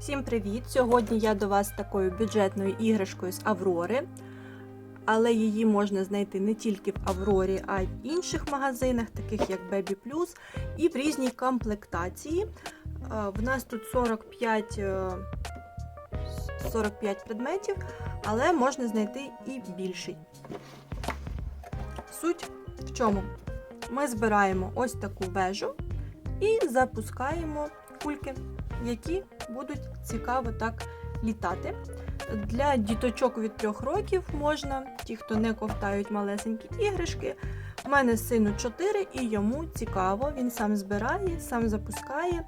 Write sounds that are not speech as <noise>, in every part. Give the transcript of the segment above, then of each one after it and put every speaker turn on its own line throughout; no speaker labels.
Всім привіт! Сьогодні я до вас такою бюджетною іграшкою з Аврори. Але її можна знайти не тільки в Аврорі, а й в інших магазинах, таких як Baby Plus, і в різній комплектації. Е, В нас тут 45, е, 45 предметів, але можна знайти і більший. Суть в чому? Ми збираємо ось таку вежу і запускаємо кульки, які будуть цікаво так літати. Для діточок від 3 років можна, ті, хто не ковтають малесенькі іграшки. У мене сину 4 і йому цікаво, він сам збирає, сам запускає.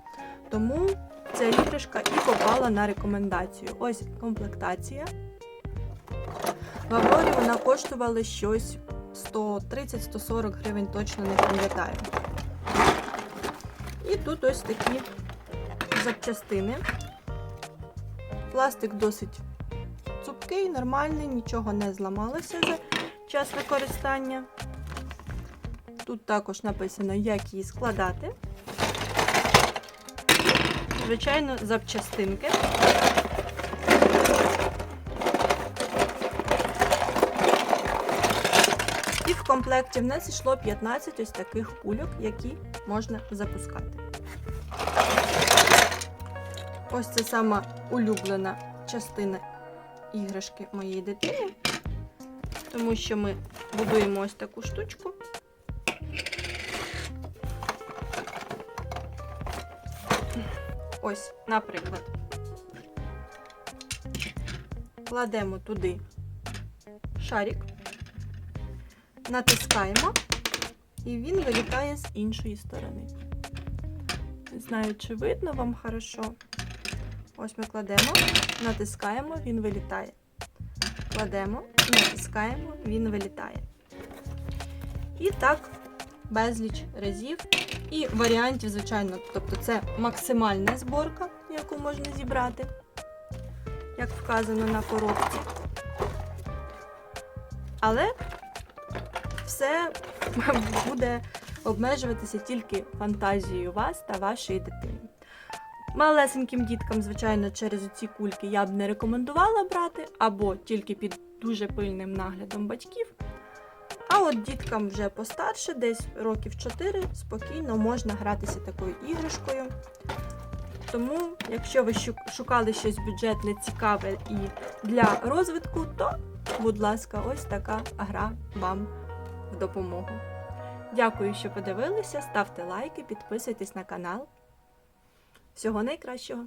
Тому ця іграшка і попала на рекомендацію. Ось комплектація. В Аврорі вона коштувала щось 130-140 гривень, точно не пам'ятаю. І тут ось такі запчастини. Пластик досить цупкий, нормальний, нічого не зламалося за час використання. Тут також написано, як її складати. Звичайно, запчастинки. І в комплекті в нас йшло 15 ось таких кульок, які можна запускати. Ось це сама улюблена частина іграшки моєї дитини, тому що ми будуємо ось таку штучку. Ось, наприклад, кладемо туди шарик, натискаємо, і він вилітає з іншої сторони. Не знаю, чи видно вам хорошо. Ось ми кладемо, натискаємо, він вилітає. Кладемо, натискаємо, він вилітає. І так безліч разів. І варіантів, звичайно, тобто це максимальна зборка, яку можна зібрати, як вказано на коробці. Але все <laughs> буде обмежуватися тільки фантазією вас та вашої дитини. Малесеньким діткам, звичайно, через ці кульки я б не рекомендувала брати, або тільки під дуже пильним наглядом батьків. А от діткам вже постарше, десь років 4, спокійно можна гратися такою іграшкою. Тому, якщо ви шукали щось бюджетне, цікаве і для розвитку, то, будь ласка, ось така гра вам в допомогу. Дякую, що подивилися. Ставте лайки, підписуйтесь на канал. Всього найкращого!